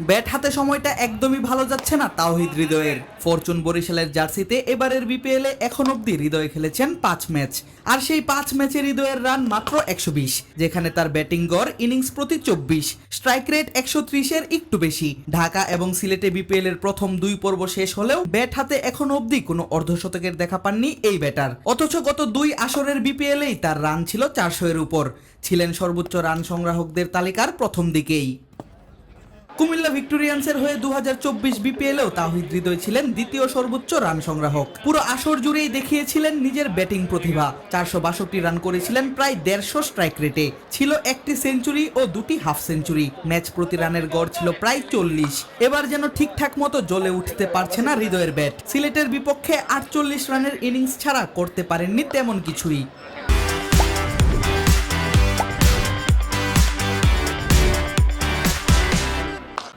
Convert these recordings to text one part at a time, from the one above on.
Bat হাতে সময়টা একদমই ভালো যাচ্ছে না, তাওহিদ হৃদয়ের। ফরচুন বরিশালের জার্সিতে এবারের বিপিএলে এখন অব্দি হৃদয় খেলেছেন পাঁচ ম্যাচ। আর সেই পাঁচ ম্যাচে হৃদয়ের রান মাত্র একশো বিশ, যেখানে তার ব্যাটিং গড় ইনিংস প্রতি চব্বিশ, স্ট্রাইক রেট একশো ত্রিশের একটু বেশি। ঢাকা এবং সিলেটে বিপিএল এর প্রথম দুই পর্ব শেষ হলেও ব্যাট হাতে এখন অবধি কোনো অর্ধশতকের দেখা পাননি এই ব্যাটার। অথচ গত দুই আসরের বিপিএলেই তার রান ছিল চারশো এর উপর। ছিলেন সর্বোচ্চ রান সংগ্রাহকদের তালিকার প্রথম দিকেই। কুমিল্লা ভিক্টোরিয়ান্সের হয়ে দু হাজার চব্বিশ বিপিএলেও তাহিদ হৃদয় ছিলেন দ্বিতীয় সর্বোচ্চ রান সংগ্রাহক। পুরো আসর জুড়েই দেখিয়েছিলেন নিজের ব্যাটিং প্রতিভা। চারশো বাষট্টি রান করেছিলেন প্রায় দেড়শো স্ট্রাইক রেটে। ছিল একটি সেঞ্চুরি ও দুটি হাফ সেঞ্চুরি। ম্যাচ প্রতি রানের গড় ছিল প্রায় চল্লিশ। এবার যেন ঠিকঠাক মতো জ্বলে উঠতে পারছে না হৃদয়ের ব্যাট। সিলেটের বিপক্ষে আটচল্লিশ রানের ইনিংস ছাড়া করতে পারেননি তেমন কিছুই।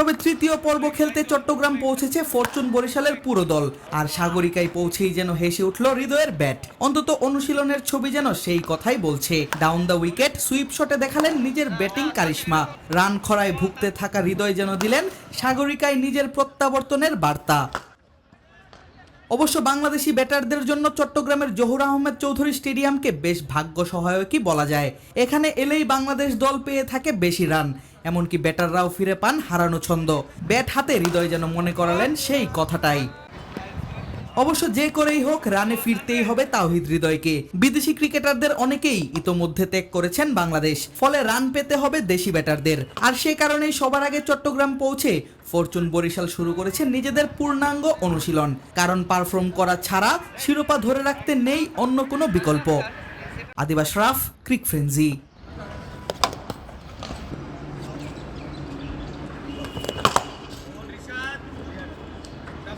তবে তৃতীয় পর্ব খেলতে চট্টগ্রাম পৌঁছেছে ফরচুন বরিশালের পুরো দল। আর সাগরিকায় পৌঁছেই যেন হেসে উঠল হৃদয়ের ব্যাট। অন্তত অনুশীলনের ছবি যেন সেই কথাই বলছে। ডাউন দ্য উইকেট সুইপ শটে দেখালেন নিজের ব্যাটিং কারিশমা। রান খরায় ভুগতে থাকা হৃদয় যেন দিলেন সাগরিকায় নিজের প্রত্যাবর্তনের বার্তা। অবশ্য বাংলাদেশি ব্যাটারদের জন্য চট্টগ্রামের জহুর আহমেদ চৌধুরী স্টেডিয়ামকে বেশ ভাগ্য সহায়কই বলা যায়। এখানে এলেই বাংলাদেশ দল পেয়ে থাকে বেশি রান। এমনকি ব্যাটাররাও ফিরে পান হারানো ছন্দ। ব্যাট হাতে হৃদয় যেন মনে করালেন সেই কথাটাই। অবশ্য যে করেই হোক রানে ফিরতেই হবে তাওহিদ হৃদয়কে। বিদেশি ক্রিকেটারদের অনেকেই ইতোমধ্যে ত্যাগ করেছেন বাংলাদেশ, ফলে রান পেতে হবে দেশি ব্যাটারদের। আর সে কারণেই সবার আগে চট্টগ্রাম পৌঁছে ফরচুন বরিশাল শুরু করেছে নিজেদের পূর্ণাঙ্গ অনুশীলন, কারণ পারফর্ম করা ছাড়া শিরোপা ধরে রাখতে নেই অন্য কোনো বিকল্প। আদিবাস রাফ, ক্রিক ফ্রেন্জি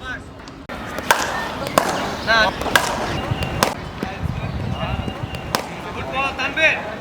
Good ball, Tanvir.